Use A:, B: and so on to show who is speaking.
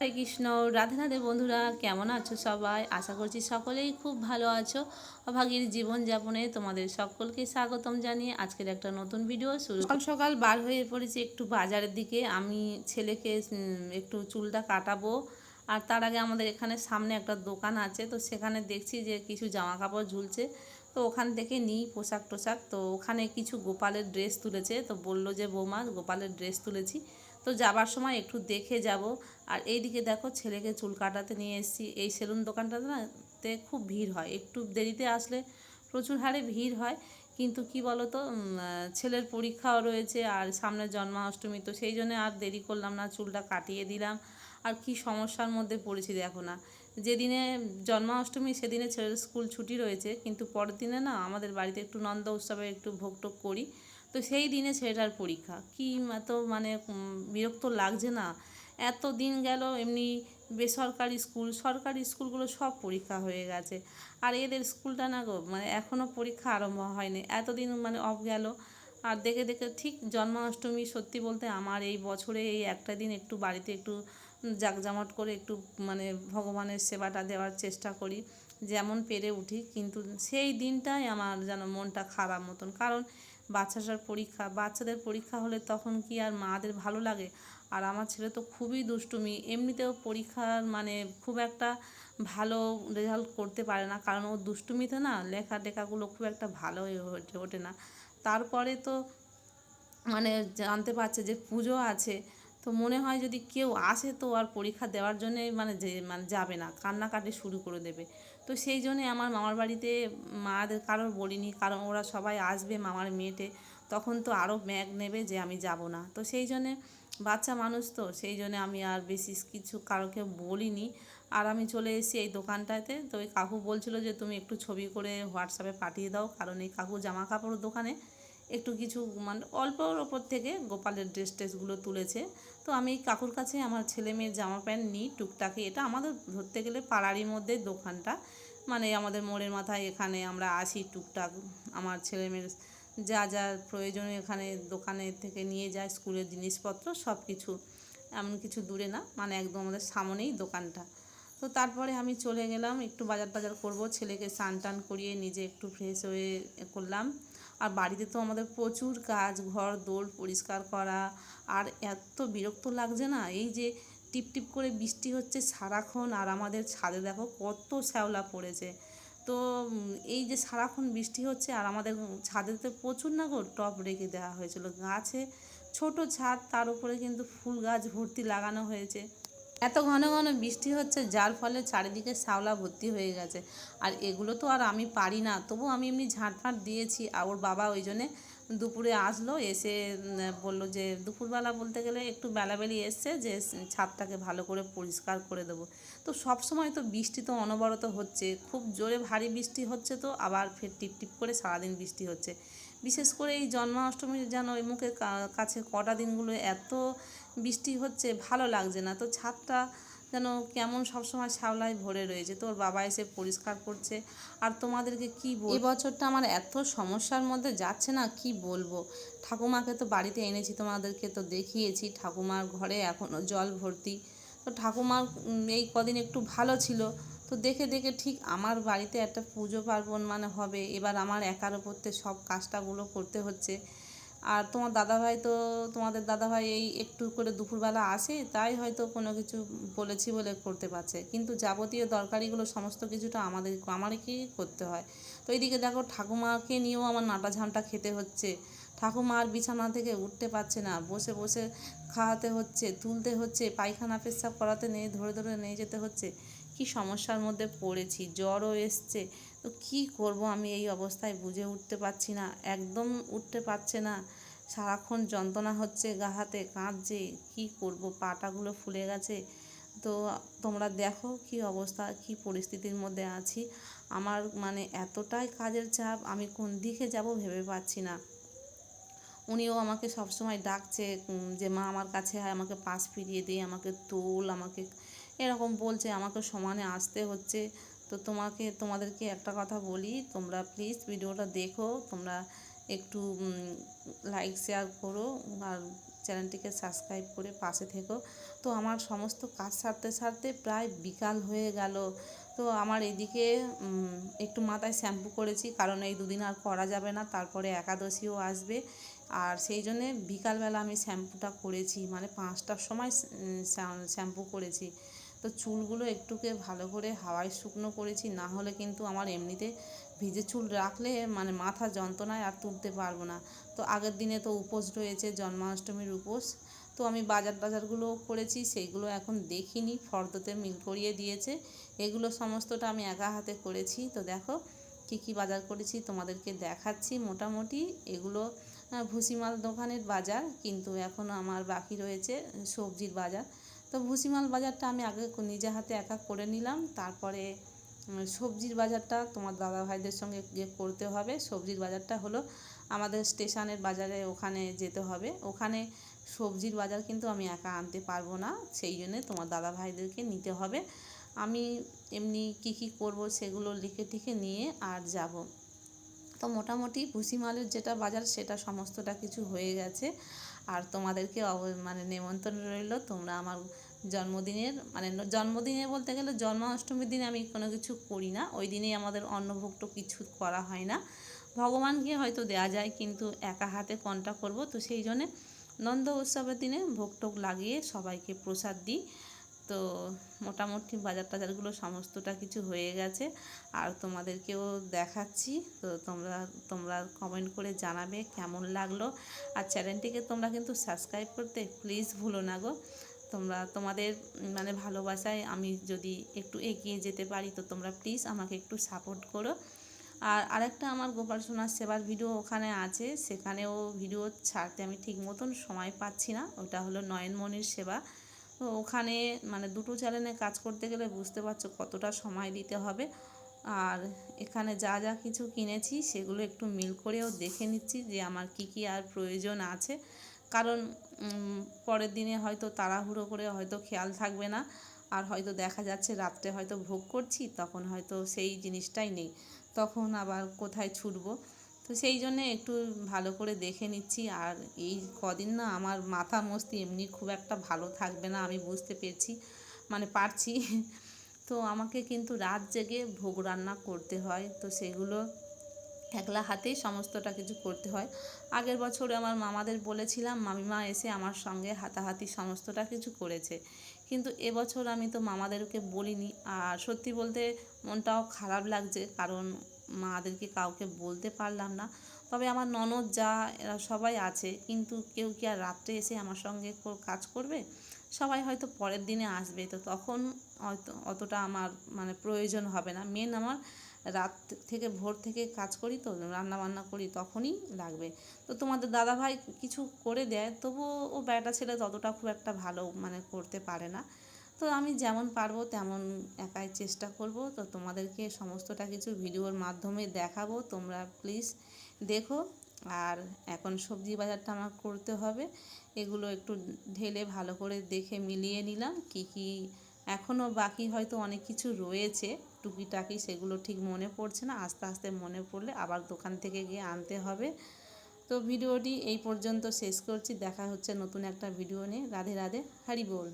A: হরে কৃষ্ণ। রাধে রাধে বন্ধুরা কেমন আছো সবাই? আশা করছি সকলেই খুব ভালো আছো। অভাগীর জীবনযাপনে তোমাদের সকলকে স্বাগতম জানিয়ে আজকের একটা নতুন ভিডিও শুরু সকাল সকাল বার হয়ে পড়েছি একটু বাজারের দিকে। আমি ছেলেকে একটু চুলটা কাটাবো। আর তার আগে আমাদের এখানে সামনে একটা দোকান আছে তো সেখানে দেখছি যে কিছু জামা কাপড় ঝুলছে। তো ওখান থেকে নিই পোশাক টোশাক তো ওখানে কিছু গোপালের ড্রেস তুলেছে। তো বলল যে বৌমা গোপালের ড্রেস তুলেছি। তো যাবার সময় একটু দেখে যাব। আর এইদিকে দেখো ছেলেকে চুল কাটাতে নিয়ে এসেছি। এই সেলুন দোকানটাতে না তে খুব ভিড় হয়। একটু দেরিতে আসলে প্রচুর হারে ভিড় হয়। কিন্তু কি বলো তো ছেলের পরীক্ষাও রয়েছে আর সামনে জন্মাষ্টমী, তো সেই জন্য আর দেরি করলাম না, চুলটা কাটিয়ে দিলাম। আর কি সমস্যার মধ্যে পড়েছি দেখো না। যেদিনে জন্মাষ্টমী, সেদিনে ছেলের স্কুল ছুটি রয়েছে। কিন্তু পরের দিনে না আমাদের বাড়িতে একটু নন্দ উৎসবে একটু ভোগ টোগ করি। তো সেই দিনে ছেলেটার পরীক্ষা। কি এত মানে বিরক্ত লাগছে না? এত দিন গেল, এমনি বেসরকারি স্কুল, সরকারি স্কুলগুলো সব পরীক্ষা হয়ে গেছে। আর এদের স্কুলটা না গো মানে এখনও পরীক্ষা আরম্ভ হয়নি। এতদিন মানে অফ গেল। আর দেখে দেখে ঠিক জন্মাষ্টমী সত্যি বলতে আমার এই বছরে এই একটা দিন একটু বাড়িতে একটু জাঁকজমট করে একটু মানে ভগবানের সেবাটা দেওয়ার চেষ্টা করি, যেমন পেরে উঠি। কিন্তু সেই দিনটাই আমার যেন মনটা খারাপ মতন। কারণ বাচ্চাটার পরীক্ষা, বাচ্চাদের পরীক্ষা হলে তখন কি আর মাদের ভালো লাগে? আর আমার ছেলে তো খুবই দুষ্টুমি, এমনিতেও পরীক্ষার মানে খুব একটা ভালো রেজাল্ট করতে পারে না। কারণ ও দুষ্টুমিতে না লেখা টেখাগুলো খুব একটা ভালো হয়ে ওঠে ওঠে না। তারপরে তো মানে জানতে পারছে যে পুজো আছে, তো মনে হয় যদি কেউ আসে তো আর পরীক্ষা দেওয়ার জন্যে মানে যে মানে যাবে না, কান্নাকাটি শুরু করে দেবে। তো সেই জন্যে আমার মামার বাড়িতে মাদের কারোর বলিনি, কারণ ওরা সবাই আসবে মামার মেয়েটে তখন তো আরও ম্যাগ নেবে যে আমি যাব না। তো সেই জন্যে বাচ্চা মানুষ তো, সেই জন্যে আমি আর বেশি কিছু কারোকে বলিনি। আর আমি চলে এসেছি এই দোকানটাতে, তো ওই কাকু বলছিল যে তুমি একটু ছবি করে হোয়াটসঅ্যাপে পাঠিয়ে দাও, কারণ এই কাকু জামা কাপড়ের দোকানে একটু কিছু মানে অল্পর ওপর থেকে গোপালের ড্রেস ট্রেসগুলো তুলেছে। তো আমি কাকুর কাছে আমার ছেলে মেয়ের জামা প্যান্ট নিই টুকটাকে, এটা আমাদের ধরতে গেলে পাড়ারই মধ্যে দোকানটা। মানে আমাদের মোড়ের মাথায় এখানে আমরা আসি টুকটাক, আমার ছেলে মেয়ের যা যা প্রয়োজন এখানে দোকানে থেকে নিয়ে যায়, স্কুলের জিনিসপত্র সব কিছু এমন কিছু দূরে না মানে একদম আমাদের সামনেই দোকানটা। তো তারপরে আমি চলে গেলাম, একটু বাজার টাজার করব, ছেলেকে স্নান টান করিয়ে নিজে একটু ফ্রেশ হয়ে করলাম। আর বাড়িতে তো আমাদের প্রচুর কাজ, ঘর দৌড় পরিষ্কার করা, আর এত বিরক্ত লাগছে না? এই যে টিপ টিপ করে বৃষ্টি হচ্ছে সারাক্ষণ, আর আমাদের ছাদে দেখো কত শ্যাওলা পড়েছে। তো এই যে সারাক্ষণ বৃষ্টি হচ্ছে, আর আমাদের ছাদেতে প্রচুর না গো টপ রেখে দেওয়া হয়েছিল। গাছে ছোট ছাদ, তার উপরে কিন্তু ফুল গাছ ভর্তি লাগানো হয়েছে। এত ঘন ঘন বৃষ্টি হচ্ছে, যার ফলে চারিদিকে শ্যাওলা ভর্তি হয়ে গেছে। আর এগুলো তো আর আমি পারি না। তবু আমি এমনি ঝাঁটফাঁট দিয়েছি। আর ওর বাবা ওই জন্যে দুপুরে আসলো, এসে বলল যে, দুপুরবেলা বলতে গেলে একটু বেলাবেলি এসছে যে, ছাদটাকে ভালো করে পরিষ্কার করে দেবো। তো সব সময় তো বৃষ্টি তো অনবরত হচ্ছে। খুব জোরে ভারী বৃষ্টি হচ্ছে তো, আবার ফের টিপ টিপ করে সারাদিন বৃষ্টি হচ্ছে। বিশেষ করে এই জন্মাষ্টমীর যেন ওই মুখের কা- কাছে কটা দিনগুলো এত বৃষ্টি হচ্ছে, ভালো লাগছে না। তো ছাদটা যেন কেমন সবসময় শ্যাওলায় ভরে রয়েছে। তোর বাবা এসে পরিষ্কার করছে। আর তোমাদেরকে কি বল এই বছরটা আমার এত সমস্যার মধ্যে যাচ্ছে না, কি বলব? ঠাকুমাকে তো বাড়িতে এনেছি, তোমাদেরকে তো দেখিয়েছি। ঠাকুমার ঘরে এখনও জল ভর্তি। তো ঠাকুমার এই কদিন একটু ভালো ছিল। তো দেখে দেখে ঠিক আমার বাড়িতে একটা পুজো পার্বণ মানে হবে। এবার আমার একার ওপরতে সব কাজটাগুলো করতে হচ্ছে। আর তোমার দাদাভাই তো, তোমাদের দাদাভাই এই একটু করে দুপুরবেলা আসে, তাই হয়তো কোনো কিছু বলেছি বলে করতে পারছে। কিন্তু যাবতীয় দরকারিগুলো সমস্ত কিছুটা আমাদের, আমাদেরকেই করতে হয়। তো এইদিকে দেখো ঠাকুমাকে নিয়েও আমার নাটা ঝামটা খেতে হচ্ছে। ঠাকুমা আর বিছানা থেকে উঠতে পারছে না, বসে বসে খাওয়াতে হচ্ছে, তুলতে হচ্ছে, পায়খানা পেশাব করাতে নিয়ে ধরে ধরে নিয়ে যেতে হচ্ছে। কি সমস্যার মধ্যে পড়েছি, জ্বরও এসছে তো কি করব আমি এই অবস্থায় বুঝে উঠতে পারছি না, একদম উঠতে পারছে না। সারাক্ষণ যন্ত্রণা হচ্ছে গা হাতে, কাঁদছে, কি করব? পাটাগুলো ফুলে গেছে। তো তোমরা দেখো কি অবস্থা, কি পরিস্থিতির মধ্যে আছি। আমার মানে এতটাই কাজের চাপ, আমি কোন দিকে যাব ভেবে পাচ্ছি না। উনিও আমাকে সবসময় ডাকছে যে মা আমার কাছে হয় আমাকে পাশ ফিরিয়ে দে, আমাকে তোল, আমাকে এরকম বলছে, আমাকে সমানে আসতে হচ্ছে। তো তোমাকে, তোমাদেরকে একটা কথা বলি, তোমরা প্লিজ ভিডিওটা দেখো, তোমরা একটু লাইক শেয়ার করো আর চ্যানেলটিকে সাবস্ক্রাইব করে পাশে থেকো। তো আমার সমস্ত কাজ সারতে সারতে প্রায় বিকাল হয়ে গেল। তো আমার এদিকে একটু মাথায় শ্যাম্পু করেছি, কারণ এই দুদিন আর করা যাবে না, তারপরে একাদশীও আসবে। আর সেই জন্যে বিকালবেলা আমি শ্যাম্পুটা করেছি মানে পাঁচটার সময় শ্যাম্পু করেছি। তো চুলগুলো একটুকে ভালো করে হাওয়ায় শুকনো করেছি, না হলে কিন্তু আমার এমনিতে ভিজে চুল রাখলে মানে মাথা যন্ত্রণায় আর তুলতে পারব না। তো আগের দিনে তো উপোস রয়েছে, জন্মাষ্টমীর উপোস। তো আমি বাজার টাজারগুলো করেছি, সেইগুলো এখন দেখিনি, ফর্দতে মিল করিয়ে দিয়েছে। এগুলো সমস্তটা আমি একা হাতে করেছি। তো দেখো কি কি বাজার করেছি, তোমাদেরকে দেখাচ্ছি। মোটামুটি এগুলো ভুসিমাল দোকানের বাজার, কিন্তু এখন আমার বাকি রয়েছে সবজির বাজার। তো ভুসিমাল বাজারটা আমি আগে নিজে হাতে একা করে নিলাম। তারপরে সবজির বাজারটা তোমার দাদা ভাইদের সঙ্গে গিয়ে করতে হবে। সবজির বাজারটা হলো আমাদের স্টেশনের বাজারে ওখানে যেতে হবে। ওখানে সবজির বাজার কিন্তু আমি একা আনতে পারব না, সেই জন্যে তোমার দাদা ভাইদেরকে নিতে হবে। আমি এমনি কি কি করব সেগুলো লিখে টিখে নিয়ে আর যাব। তো মোটামুটি ভুসিমালের যেটা বাজার সেটা সমস্তটা কিছু হয়ে গেছে। আর তোমাদেরকে অব- মানে নেমন্তন্ন রইল তোমরা আমার জন্মদিনের মানে জন্মদিনে বলতে গেলে জন্মাষ্টমীর দিনে আমি কোনো কিছু করি না। ওই দিনেই আমাদের অন্নভোগটো কিছু করা হয় না। ভগবানকে হয়তো দেয়া যায় কিন্তু একা হাতে কোনটা করব? তো সেই জন্যে নন্দ উৎসবের দিনে ভোগ টোগ লাগিয়ে সবাইকে প্রসাদ দিই। তো মোটামুটি বাজার টাজারগুলো সমস্তটা কিছু হয়ে গেছে। আর তোমাদেরকেও দেখাচ্ছি, তো তোমরা তোমরা কমেন্ট করে জানাবে কেমন লাগল। আর চ্যানেলটিকে তোমরা কিন্তু সাবস্ক্রাইব করতে প্লিজ ভুলো না গো। তোমরা, তোমাদের মানে ভালোবাসায় আমি যদি একটু এগিয়ে যেতে পারি, তো তোমরা প্লিজ আমাকে একটু সাপোর্ট করো। আর আরেকটা আমার গোপাল সোনার সেবার ভিডিও ওখানে আছে, সেখানেও ভিডিও ছাড়তে আমি ঠিক মতন সময় পাচ্ছি না। ওটা হলো নয়নমণির সেবা। তো ওখানে মানে দুটো চ্যানেলে কাজ করতে গেলে বুঝতে পারছ কতটা সময় দিতে হবে। আর এখানে যা যা কিছু কিনেছি সেগুলো একটু মিল করেও দেখে নিচ্ছি যে আমার কি কি আর প্রয়োজন আছে। কারণ পরের দিনে হয়তো তাড়াহুড়ো করে হয়তো খেয়াল থাকবে না। আর হয়তো দেখা যাচ্ছে রাত্রে হয়তো ভোগ করছি, তখন হয়তো সেই জিনিসটাই নেই। তখন আবার কোথায় ছুটবো? তো সেই জন্যে একটু ভালো করে দেখে নিচ্ছি। আর এই কদিন না আমার মাথা মস্তি এমনি খুব একটা ভালো থাকবে না, আমি বুঝতে পেরেছি মানে পারছি। তো আমাকে কিন্তু রাত জেগে ভোগ রান্না করতে হয়, তো সেগুলো একলা হাতেই সমস্তটা কিছু করতে হয়। আগের বছর আমার মামাদের বলেছিলাম, মামিমা এসে আমার সঙ্গে হাতাহাতি সমস্তটা কিছু করেছে। কিন্তু এবছর আমি তো মামাদেরকে বলিনি। আর সত্যি বলতে মনটাও খারাপ লাগছে, কারণ মাদেরকে কাউকে বলতে পারলাম না। তবে আমার ননদ যা, এরা সবাই আছে। কিন্তু কেউ কি আর রাত্রে এসে আমার সঙ্গে কাজ করবে? সবাই হয়তো পরের দিনে আসবে। তো তখন হয়তো অতটা আমার মানে প্রয়োজন হবে না। মেন আমার রাত থেকে, ভোর থেকে কাজ করি তো রান্না বান্না করি, তখনই লাগবে। তো তোমাদের দাদাভাই কিছু করে দেয়, তবুও ও বেটা ছেলে ততটা খুব একটা ভালো মানে করতে পারে না। তো আমি যেমন পারব তেমন একাই চেষ্টা করব। তো তোমাদেরকে সমস্তটা কিছু ভিডিওর মাধ্যমে দেখাবো। তোমরা প্লিজ দেখো। আর এখন সবজি বাজারটা আমার করতে হবে। এগুলো একটু ঢেলে ভালো করে দেখে মিলিয়ে নিলাম। কি কি এখনও বাকি হয়তো অনেক কিছু রয়েছে। টুকিটাকি সেগুলো ঠিক মনে পড়ছে না। আস্তে আস্তে মনে পড়লে আবার দোকান থেকে গিয়ে আনতে হবে। তো ভিডিওটি এই পর্যন্ত শেষ করছি। দেখা হচ্ছে নতুন একটা ভিডিও নিয়ে। রাধে রাধে। হারি বল।